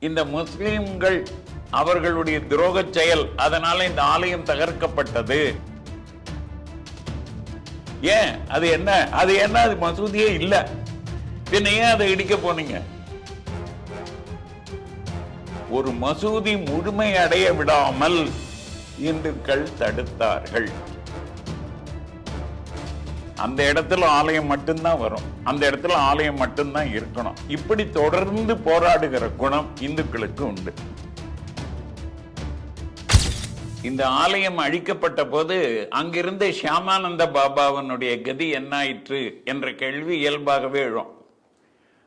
இந்த முஸ்லிம்கள் அவர்களுடைய துரோக செயல் அதனால இந்த ஆலயம் தகர்க்கப்பட்டது. ஏன்? அது என்ன? அது என்ன? அது மசூதியே இல்ல. பின்ன ஏன் அதை இடிக்க போனீங்க? ஒரு மசூதி முழுமை அடைய விடாமல் இந்துக்கள் தடுத்தார்கள். அந்த இடத்துல ஆலயம் மட்டும்தான் வரும். அந்த இடத்துல ஆலயம் மட்டும்தான் இருக்கணும். இப்படி தொடர்ந்து போராடுகிற குணம் இந்துக்களுக்கு உண்டு. இந்த ஆலயம் அழிக்கப்பட்ட போது அங்கிருந்த ஷியாமானந்த பாபாவனுடைய கதி என்னாயிற்று என்ற கேள்வி இயல்பாகவே எழும்.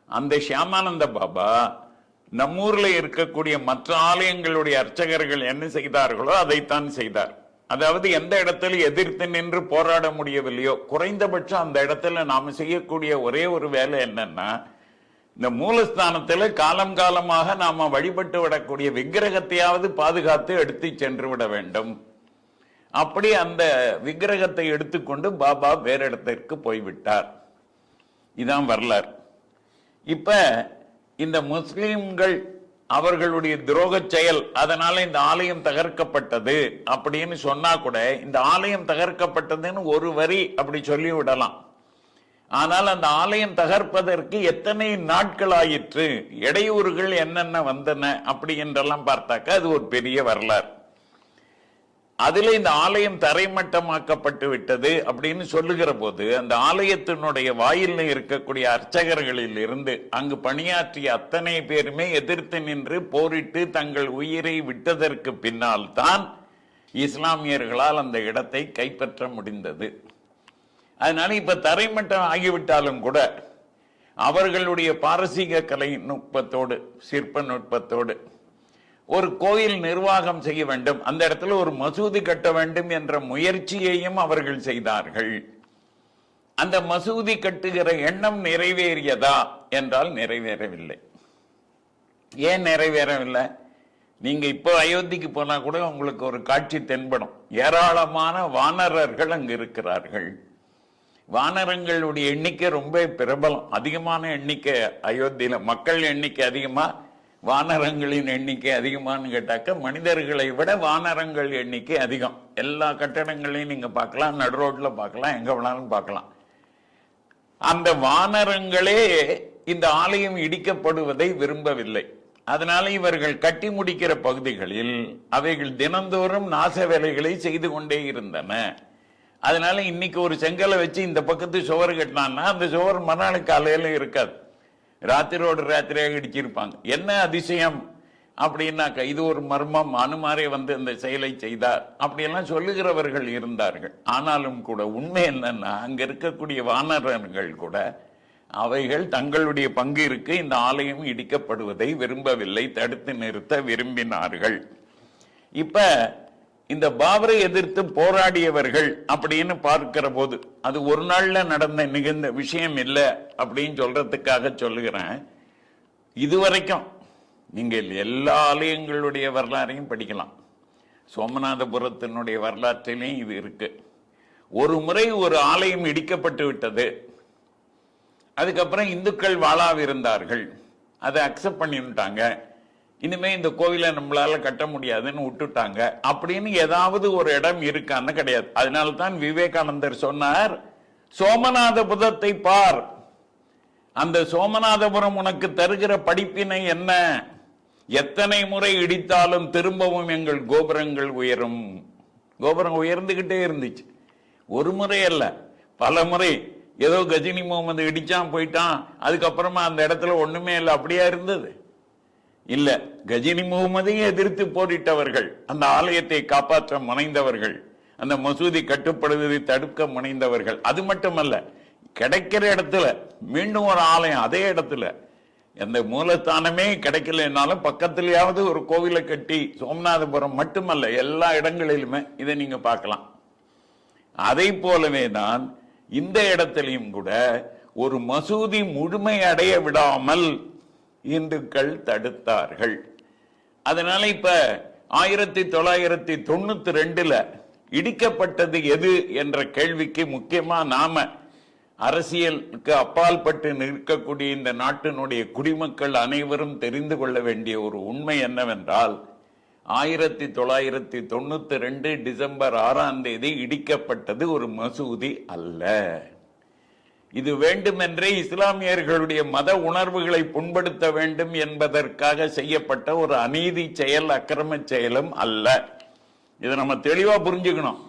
அந்த ஷியாமானந்த பாபா நம்மூர்ல இருக்கக்கூடிய மற்ற ஆலயங்களுடைய அர்ச்சகர்கள் என்ன செய்தார்களோ அதைத்தான் செய்தார். அதாவது எந்த இடத்துல எதிர்த்து நின்று போராட முடியவில்லையோ குறைந்தபட்சம் அந்த இடத்துல நாம் செய்யக்கூடிய ஒரே ஒரு வேலை என்னன்னா இந்த மூலஸ்தானத்தில் காலம் காலமாக நாம் வழிபட்டு விடக்கூடிய விக்கிரகத்தையாவது பாதுகாத்து எடுத்து சென்று விட வேண்டும். அப்படி அந்த விக்கிரகத்தை எடுத்துக்கொண்டு பாபா வேற இடத்திற்கு போய்விட்டார். இதான் வரலாறு. இப்ப இந்த முஸ்லீம்கள் அவர்களுடைய துரோக செயல் அதனால இந்த ஆலயம் தகர்க்கப்பட்டது அப்படின்னு சொன்னா கூட இந்த ஆலயம் தகர்க்கப்பட்டதுன்னு ஒரு வரி அப்படி சொல்லிவிடலாம் ஆனால் அந்த ஆலயம் தகர்ப்பதற்கு எத்தனை நாட்கள் ஆயிற்று இடையூறுகள் என்னென்ன வந்தன அப்படி என்றெல்லாம் பார்த்தாக்க அது ஒரு பெரிய வரலாறு. அதுல இந்த ஆலயம் தரைமட்டமாக்கப்பட்டு விட்டது அப்படின்னு சொல்லுகிற போது அந்த ஆலயத்தினுடைய வாயிலில் இருக்கக்கூடிய அர்ச்சகர்களில் இருந்து அங்கு பணியாற்றிய அத்தனை பேருமே எதிர்த்து நின்று போரிட்டு தங்கள் உயிரை விட்டதற்கு பின்னால் தான் இஸ்லாமியர்களால் அந்த இடத்தை கைப்பற்ற முடிந்தது. அதனால இப்ப தரைமட்டம் ஆகிவிட்டாலும் கூட அவர்களுடைய பாரசீக கலை நுட்பத்தோடு சிற்ப நுட்பத்தோடு ஒரு கோயில் நிர்வாகம் செய்ய வேண்டும். அந்த இடத்துல ஒரு மசூதி கட்ட வேண்டும் என்ற முயற்சியையும் அவர்கள் செய்தார்கள். அந்த மசூதி கட்டுகிற எண்ணம் நிறைவேறியதா என்றால் நிறைவேறவில்லை. ஏன் நிறைவேறவில்லை? நீங்க இப்போ அயோத்திக்கு போனா கூட உங்களுக்கு ஒரு காட்சி தென்படும். ஏராளமான வானரர்கள் அங்கு இருக்கிறார்கள். வானரங்களுடைய எண்ணிக்கை ரொம்ப பிரபலம். அதிகமான எண்ணிக்கை அயோத்தியில. மக்கள் எண்ணிக்கை அதிகமா வானரங்களின் எண்ணிக்கை அதிகமான்னு கேட்டாக்க மனிதர்களை விட வானரங்கள் எண்ணிக்கை அதிகம். எல்லா கட்டடங்களையும் நீங்க பார்க்கலாம் நடு ரோட்ல பார்க்கலாம் எங்க வேணாலும் பார்க்கலாம். அந்த வானரங்களே இந்த ஆலயம் இடிக்கப்படுவதை விரும்பவில்லை. அதனால இவர்கள் கட்டி முடிக்கிற பகுதிகளில் அவைகள் தினந்தோறும் நாச வேலைகளை செய்து கொண்டே இருந்தன. அதனால இன்னைக்கு ஒரு செங்கலை வச்சு இந்த பக்கத்து சுவர் கட்டினான்னா அந்த சுவர் மறுநாள் காலையில இருக்காது. ராத்திரோடு ராத்திரியாக இடிச்சிருப்பாங்க. என்ன அதிசயம்? அப்படின்னாக்கா இது ஒரு மர்மம். அனுமாரே வந்து இந்த செயலை செய்தார். அப்படியெல்லாம் சொல்லுகிறவர்கள் இருந்தார்கள். ஆனாலும் கூட உண்மை என்னன்னா அங்க இருக்கக்கூடிய வானரர்கள் கூட அவைகள் தங்களுடைய பங்கிற்கு இந்த ஆலயம் இடிக்கப்படுவதை விரும்பவில்லை தடுத்து நிறுத்த விரும்பினார்கள். இப்ப இந்த பாபரை எதிர்த்து போராடியவர்கள் அப்படின்னு பார்க்கிற போது அது ஒரு நாள்ல நடந்த நிகழ்ந்த விஷயம் இல்லை அப்படின்னு சொல்றதுக்காக சொல்லுகிறேன். இதுவரைக்கும் நீங்கள் எல்லா ஆலயங்களுடைய வரலாறையும் படிக்கலாம். சோமநாதபுரத்தினுடைய வரலாற்றிலையும் இது இருக்கு. ஒரு முறை ஒரு ஆலயம் இடிக்கப்பட்டு விட்டது. அதுக்கப்புறம் இந்துக்கள் வாழாவிருந்தார்கள். அதை அக்செப்ட் பண்ணிவிட்டாங்க இனிமே இந்த கோவிலை நம்மளால கட்ட முடியாதுன்னு விட்டுட்டாங்க. அப்படின்னு ஏதாவது ஒரு இடம் இருக்கான்னு கிடையாது. அதனால தான் விவேகானந்தர் சொன்னார் சோமநாதபுரத்தை பார். அந்த சோமநாதபுரம் உனக்கு தருகிற படிப்பினை என்ன? எத்தனை முறை இடித்தாலும் திரும்பவும் எங்கள் கோபுரங்கள் உயரும். கோபுரம் உயர்ந்துகிட்டே இருந்துச்சு. ஒரு முறை அல்ல பல முறை. ஏதோ கஜினி முகமது இடிச்சான் போயிட்டான். அதுக்கப்புறமா அந்த இடத்துல ஒண்ணுமே இல்லை அப்படியா இருந்தது? இல்ல கஜினி முகமதையும் எதிர்த்து போரிட்டவர்கள் அந்த ஆலயத்தை காப்பாற்ற முனைந்தவர்கள் அந்த மசூதி கட்டுப்படுவதை தடுக்க முனைந்தவர்கள். அது மட்டுமல்ல கிடைக்கிற இடத்துல மீண்டும் ஒரு ஆலயம் அதே இடத்துல எந்த மூலஸ்தானமே கிடைக்கலனாலும் பக்கத்துலயாவது ஒரு கோவிலை கட்டி சோமநாதபுரம் மட்டுமல்ல எல்லா இடங்களிலுமே இதை நீங்க பார்க்கலாம். அதை போலவே தான் இந்த இடத்திலையும் கூட ஒரு மசூதி முழுமை அடைய விடாமல் இந்துக்கள் தடுத்தார்கள். அதனால இப்ப ஆயிரத்தி தொள்ளாயிரத்தி தொண்ணூத்தி ரெண்டுல இடிக்கப்பட்டது எது என்ற கேள்விக்கு முக்கியமா நாம அரசியலுக்கு அப்பால்பட்டு நிற்கக்கூடிய இந்த நாட்டினுடைய குடிமக்கள் அனைவரும் தெரிந்து கொள்ள வேண்டிய ஒரு உண்மை என்னவென்றால் ஆயிரத்தி தொள்ளாயிரத்தி தொண்ணூத்தி ரெண்டு டிசம்பர் ஆறாம் தேதி இடிக்கப்பட்டது ஒரு மசூதி அல்ல. இது வேண்டுமென்றே இஸ்லாமியர்களுடைய மத உணர்வுகளை புண்படுத்த வேண்டும் என்பதற்காக செய்யப்பட்ட ஒரு அநீதி செயல் அக்கிரம செயலும் அல்ல. இதை நம்ம தெளிவா புரிஞ்சுக்கணும்.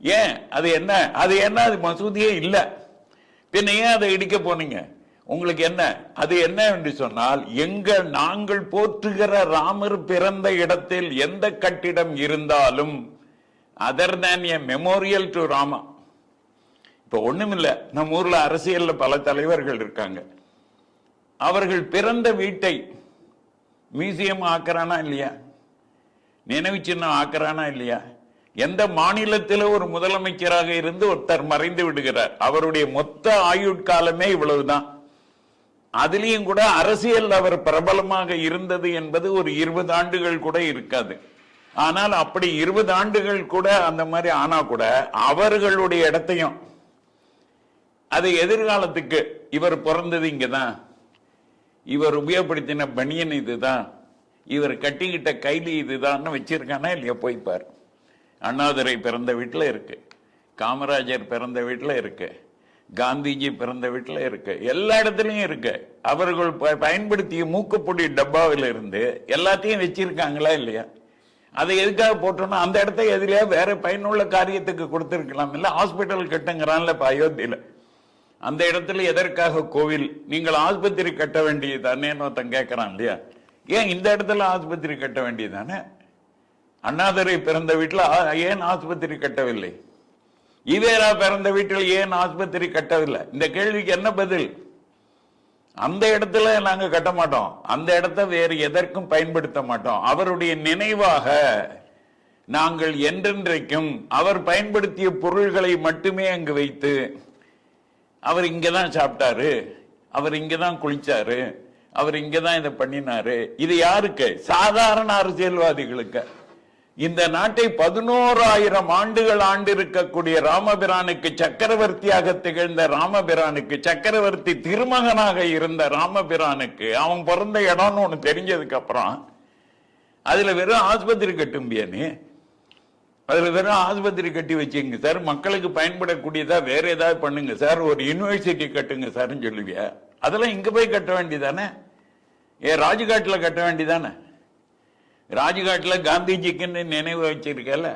ஏன்? அது என்ன? அது என்ன? அது மசூதியே இல்லை. பின்ன ஏன் அதை இடிக்க போனீங்க? உங்களுக்கு என்ன? அது என்ன என்று சொன்னால் எங்க நாங்கள் போற்றுகிற ராமர் பிறந்த இடத்தில் எந்த கட்டிடம் இருந்தாலும் other than a memorial to Rama இப்போ ஒன்றுமில்லை நம்ம ஊரில் அரசியலில் பல தலைவர்கள் இருக்காங்க. அவர்கள் பிறந்த வீட்டை மியூசியம் ஆக்குறானா இல்லையா? நினைவு சின்னம் ஆக்குறானா இல்லையா? எந்த மாநிலத்தில் ஒரு முதலமைச்சராக இருந்து ஒருத்தர் மறைந்து விடுகிறார்? அவருடைய மொத்த ஆயுட்காலமே இவ்வளவுதான். அதுலேயும் கூட அரசியல் அவர் பிரபலமாக இருந்தது என்பது ஒரு இருபது ஆண்டுகள் கூட இருக்காது. ஆனால் அப்படி இருபது ஆண்டுகள் கூட அந்த மாதிரி ஆனா கூட அவர்களுடைய இடத்தையும் அது எதிர்காலத்துக்கு இவர் பிறந்தது இங்கதான். இவர் உபயோகப்படுத்தின பனியன் இதுதான். இவர் கட்டிக்கிட்ட கைலி இதுதான்னு வச்சிருக்கானா இல்லையா? போய்ப்பார் அண்ணாதுரை பிறந்த வீட்டில் இருக்கு. காமராஜர் பிறந்த வீட்டில் இருக்கு. காந்திஜி பிறந்த வீட்டில் இருக்கு. எல்லா இடத்துலையும் இருக்கு. அவர்கள் ப- பயன்படுத்திய மூக்குப்பொடி டப்பாவில் இருந்து எல்லாத்தையும் வச்சிருக்காங்களா இல்லையா? அதை எதுக்காக போட்டோம்னா அந்த இடத்த எதிரியா வேற பயனுள்ள காரியத்துக்கு கொடுத்துருக்கலாம் இல்லை ஹாஸ்பிட்டல் கட்டுங்கிறான்ல இப்போ அயோத்தியில. அந்த இடத்துல எதற்காக கோவில்? நீங்கள் ஆஸ்பத்திரி கட்ட வேண்டியது தானே ஒருத்தன் கேட்கறான் இல்லையா? ஏன் இந்த இடத்துல ஆஸ்பத்திரி கட்ட வேண்டியது தானே அண்ணாதுரை பிறந்த வீட்டில் ஏன் ஆஸ்பத்திரி கட்டவில்லை? ஈவேரா பிறந்த வீட்டில் ஏன் ஆஸ்பத்திரி கட்டவில்லை? இந்த கேள்விக்கு என்ன பதில்? அந்த இடத்துல நாங்கள் கட்ட மாட்டோம். அந்த இடத்த வேறு எதற்கும் பயன்படுத்த மாட்டோம். அவருடைய நினைவாக நாங்கள் என்றென்றைக்கும் அவர் பயன்படுத்திய பொருள்களை மட்டுமே அங்கு வைத்து அவர் இங்கதான் சாப்பிட்டாரு. அவர் இங்கதான் குளிச்சாரு. அவர் இங்கதான் இதை பண்ணினாரு. இது யாருக்கு? சாதாரண அரசியல்வாதிகளுக்கு. இந்த நாட்டை பதினோராயிரம் ஆண்டுகள் ஆண்டு இருக்கக்கூடிய ராமபிரானுக்கு சக்கரவர்த்தியாக திகழ்ந்த ராமபிரானுக்கு சக்கரவர்த்தி திருமகனாக இருந்த ராமபிரானுக்கு அவன் பிறந்த இடம்னு ஒண்ணு தெரிஞ்சதுக்கு அப்புறம் அதுல வெறும் ஆஸ்பத்திரி கட்டும்பியா அதுல வெறும் ஆஸ்பத்திரி கட்டி வச்சுங்க. சார் மக்களுக்கு பயன்படக்கூடியதா வேற ஏதாவது பண்ணுங்க. சார் ஒரு யூனிவர்சிட்டி கட்டுங்க சார்னு சொல்லுவியா. அதெல்லாம் இங்க போய் கட்ட வேண்டியதானே? ஏ ராஜ்காட்டில் கட்ட வேண்டியதானே? ராஜ்காட்டில் காந்திஜிக்குன்னு நினைவு வச்சிருக்கல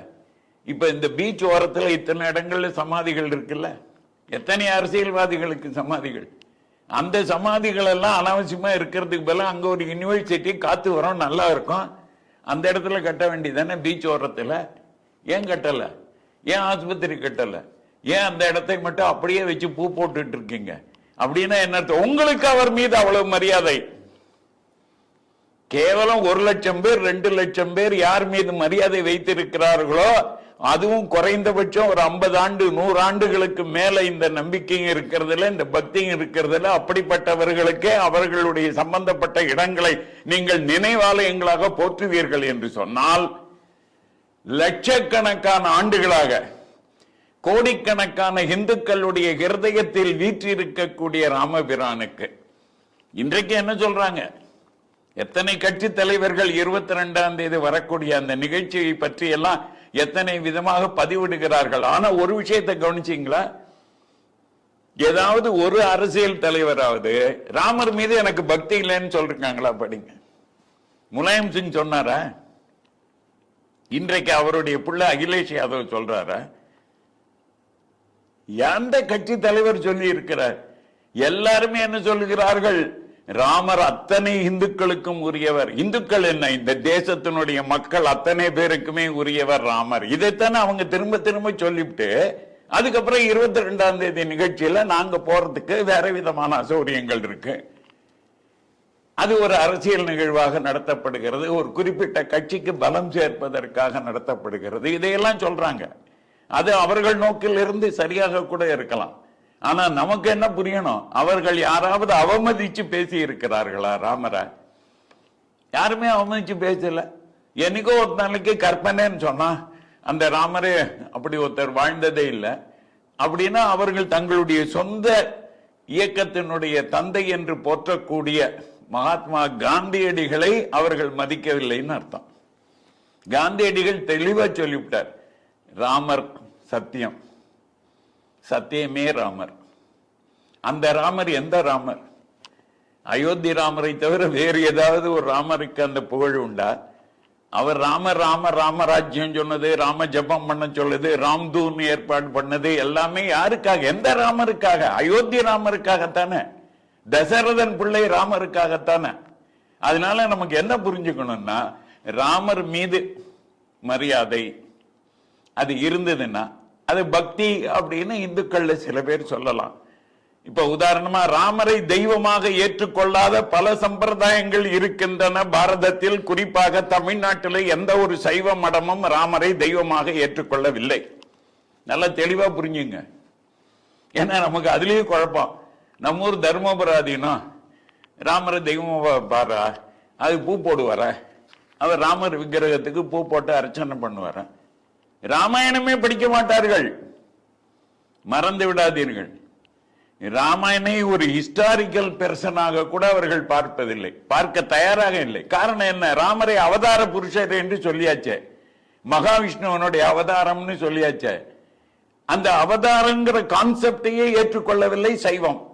இப்போ இந்த பீச் ஓரத்தில் இத்தனை இடங்கள்ல சமாதிகள் இருக்குல்ல? எத்தனை அரசியல்வாதிகளுக்கு சமாதிகள்? அந்த சமாதிகள் எல்லாம் அனாவசியமாக இருக்கிறதுக்கு பதிலாக அங்கே ஒரு யூனிவர்சிட்டி காத்து வரும் நல்லா இருக்கும். அந்த இடத்துல கட்ட வேண்டியதானே? பீச் ஓரத்தில். ஏன் கட்டல? ஏன் ஆஸ்பத்திரி கட்டல? ஏன் அந்த இடத்தை மட்டும் அப்படியே வச்சு பூ போட்டுட்டு இருக்கீங்க? அப்படின்னா என்ன உங்களுக்கு அவர் மீது அவ்வளவு மரியாதை. கேவலம் ஒரு லட்சம் பேர் ரெண்டு லட்சம் பேர் யார் மீது மரியாதை வைத்திருக்கிறார்களோ அதுவும் குறைந்தபட்சம் ஒரு ஐம்பது ஆண்டு நூறு ஆண்டுகளுக்கு மேல இந்த நம்பிக்கையும் இருக்கிறதுல இந்த பக்தியும் இருக்கிறதுல அப்படிப்பட்டவர்களுக்கே அவர்களுடைய சம்பந்தப்பட்ட இடங்களை நீங்கள் நினைவாலயங்களாக போற்றுவீர்கள் என்று சொன்னால் லட்சக்கணக்கான ஆண்டுகளாக கோடிக்கணக்கான இந்துக்களுடைய ஹிருதயத்தில் வீற்றிருக்கக்கூடிய ராமபிரானுக்கு இன்றைக்கு என்ன சொல்றாங்க? எத்தனை கட்சி தலைவர்கள் இருபத்தி ரெண்டாம் தேதி வரக்கூடிய அந்த நிகழ்ச்சியை பற்றி எல்லாம் எத்தனை விதமாக பதிவிடுகிறார்கள்? ஆனா ஒரு விஷயத்தை கவனிச்சிங்களா? ஏதாவது ஒரு அரசியல் தலைவராவது ராமர் மீது எனக்கு பக்தி இல்லைன்னு சொல்றாங்களா படிங்க. முலாயம் சிங் சொன்னாரா? இன்றைக்கு அவருடைய புள்ள அகிலேஷ் யாதவ் சொல்றாரு? எந்த கட்சி தலைவர் சொல்லி இருக்கிறார் எல்லாருமே என்ன சொல்லுகிறார்கள்? ராமர் அத்தனை இந்துக்களுக்கும் உரியவர். இந்துக்கள் என்ன? இந்த தேசத்தினுடைய மக்கள் அத்தனை பேருக்குமே உரியவர் ராமர். இதைத்தானே அவங்க திரும்ப திரும்ப சொல்லிவிட்டு அதுக்கப்புறம் இருபத்தி ரெண்டாம் தேதி நிகழ்ச்சியில நாங்க போறதுக்கு வேற விதமான அசௌரியங்கள் இருக்கு. அது ஒரு அரசியல் நிகழ்வாக நடத்தப்படுகிறது ஒரு குறிப்பிட்ட கட்சிக்கு பலம் சேர்ப்பதற்காக நடத்தப்படுகிறது. இதையெல்லாம் சொல்றாங்க. அது அவர்கள் நோக்கில் இருந்து சரியாக கூட இருக்கலாம். ஆனா நமக்கு என்ன புரியணும்? அவர்கள் யாராவது அவமதிச்சு பேசி இருக்கிறார்களா ராமரை? யாருமே அவமதிச்சு பேசல. என்னைக்கோ ஒரு நாளைக்கு கற்பனைன்னு சொன்னா அந்த ராமரே அப்படி ஒருத்தர் வாழ்ந்ததே இல்லை. அப்படின்னா அவர்கள் தங்களுடைய சொந்த இயக்கத்தினுடைய தந்தை என்று போற்றக்கூடிய மகாத்மா காந்தியடிகளை அவர்கள் மதிக்கவில்லைன்னு அர்த்தம். காந்தியடிகள் தெளிவா சொல்லிவிட்டார் ராமர் சத்தியம். சத்தியமே ராமர். அந்த ராமர் எந்த ராமர்? அயோத்தி ராமரை தவிர வேறு ஏதாவது ஒரு ராமருக்கு அந்த புகழ் உண்டா? அவர் ராம ராம ராமராஜ்யம் சொன்னது ராம ஜபம் பண்ண சொல்லுது ராம்தூன் ஏற்பாடு பண்ணது எல்லாமே யாருக்காக? எந்த ராமருக்காக? அயோத்தி ராமருக்காகத்தானே. தசரதன் பிள்ளை ராமருக்காகத்தானே? அதனால நமக்கு என்ன புரிஞ்சுக்கணும்னா ராமர் மீது மரியாதை அது இருந்ததுன்னா அது பக்தி அப்படின்னு இந்துக்கள்ல சில பேர் சொல்லலாம். இப்ப உதாரணமா ராமரை தெய்வமாக ஏற்றுக்கொள்ளாத பல சம்பிரதாயங்கள் இருக்கின்றன. பாரதத்தில் குறிப்பாக தமிழ்நாட்டில் எந்த ஒரு சைவ மடமும் ராமரை தெய்வமாக ஏற்றுக்கொள்ளவில்லை. நல்லா தெளிவா புரிஞ்சுங்க. ஏன்னா நமக்கு அதுலயும் குழப்பம். நம்ம ஊர் தர்மபுராதீனம் ராமரை தெய்வமாக பாடுறா. அது பூ போடுவார? அவர் ராமர் விக்கிரகத்துக்கு பூ போட்டு அர்ச்சனை பண்ணுவார? ராமாயணமே படிக்க மாட்டார்கள். மறந்து விடாதீர்கள். ராமாயணை ஒரு ஹிஸ்டாரிக்கல் பெர்சனாக கூட அவர்கள் பார்ப்பதில்லை. பார்க்க தயாராக இல்லை. காரணம் என்ன? ராமரை அவதார புருஷர் என்று சொல்லியாச்சே. மகாவிஷ்ணுவனுடைய அவதாரம்னு சொல்லியாச்சே. அந்த அவதாரங்கிற கான்செப்டையே ஏற்றுக்கொள்ளவில்லை சைவம்.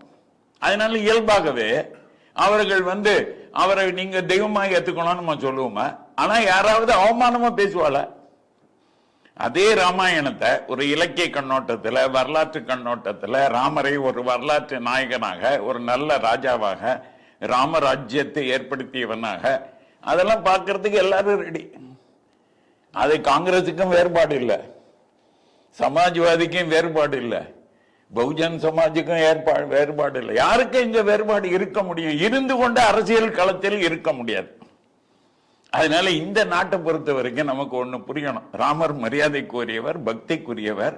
அதனால இயல்பாகவே அவர்கள் வந்து அவரை நீங்க தெய்வமாக ஏத்துக்கணும்னு நம்ம சொல்லுவோமா? ஆனா யாராவது அவமானமா பேசுவாள? அதே ராமாயணத்தை ஒரு இலக்கிய கண்ணோட்டத்துல வரலாற்று கண்ணோட்டத்துல ராமரை ஒரு வரலாற்று நாயகனாக ஒரு நல்ல ராஜாவாக ராமராஜ்யத்தை ஏற்படுத்தியவனாக அதெல்லாம் பார்க்கறதுக்கு எல்லாரும் ரெடி அது காங்கிரஸுக்கும் வேறுபாடு இல்லை. சமாஜ்வாதிக்கும் வேறுபாடு இல்லை. பகுஜன் சமாஜுக்கும் ஏற்பாடு வேறுபாடு இல்லை. யாருக்கும் இந்த வேறுபாடு இருக்க முடியும்? இருந்து கொண்டு அரசியல் களத்தில் இருக்க முடியாது. அதனால இந்த நாட்டை பொறுத்த வரைக்கும் நமக்கு ஒன்று புரியணும். ராமர் மரியாதைக்குரியவர் பக்திக்குரியவர்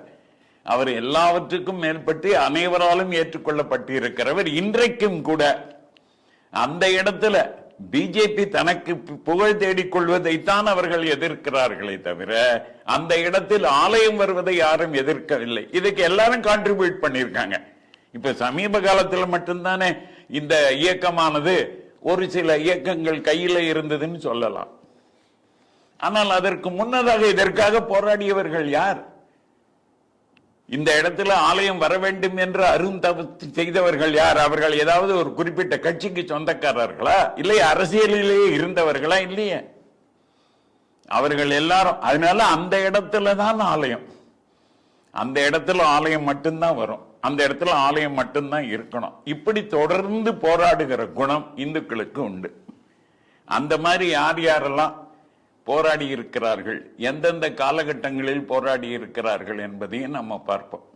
அவர் எல்லாவற்றுக்கும் மேற்பட்டு அனைவராலும் ஏற்றுக்கொள்ளப்பட்டு இருக்கிறவர் இன்றைக்கும் கூட அந்த இடத்துல பிஜேபி தனக்கு புகழ் தேடிக்கொள்வதைத்தான் அவர்கள் எதிர்க்கிறார்களே தவிர அந்த இடத்தில் ஆலயம் வருவதை யாரும் எதிர்க்கவில்லை. இதுக்கு எல்லாரும் கான்ட்ரிபியூட் பண்ணியிருக்காங்க. இப்ப சமீப காலத்துல மட்டும்தானே இந்த இயக்கமானது ஒரு சில இயக்கங்கள் கையில இருந்ததுன்னு சொல்லலாம். ஆனால் அதற்கு முன்னதாக இதற்காக போராடியவர்கள் யார்? இந்த இடத்துல ஆலயம் வர வேண்டும் என்று அருந்தவ செய்தவர்கள் யார்? அவர்கள் ஏதாவது ஒரு குறிப்பிட்ட கட்சிக்கு சொந்தக்காரர்களா? இல்லை அரசியலிலேயே இருந்தவர்களா? இல்லையே. அவர்கள் எல்லாரும் அதனால அந்த இடத்துல தான் ஆலயம். அந்த இடத்துல ஆலயம் மட்டும்தான் வரும். அந்த இடத்துல ஆலயம் மட்டும்தான் இருக்கணும். இப்படி தொடர்ந்து போராடுகிற குணம் இந்துக்களுக்கு உண்டு. அந்த மாதிரி யார் யாரெல்லாம் போராடி இருக்கிறார்கள் எந்தெந்த காலகட்டங்களில் போராடி இருக்கிறார்கள் என்பதையும் நம்ம பார்ப்போம்.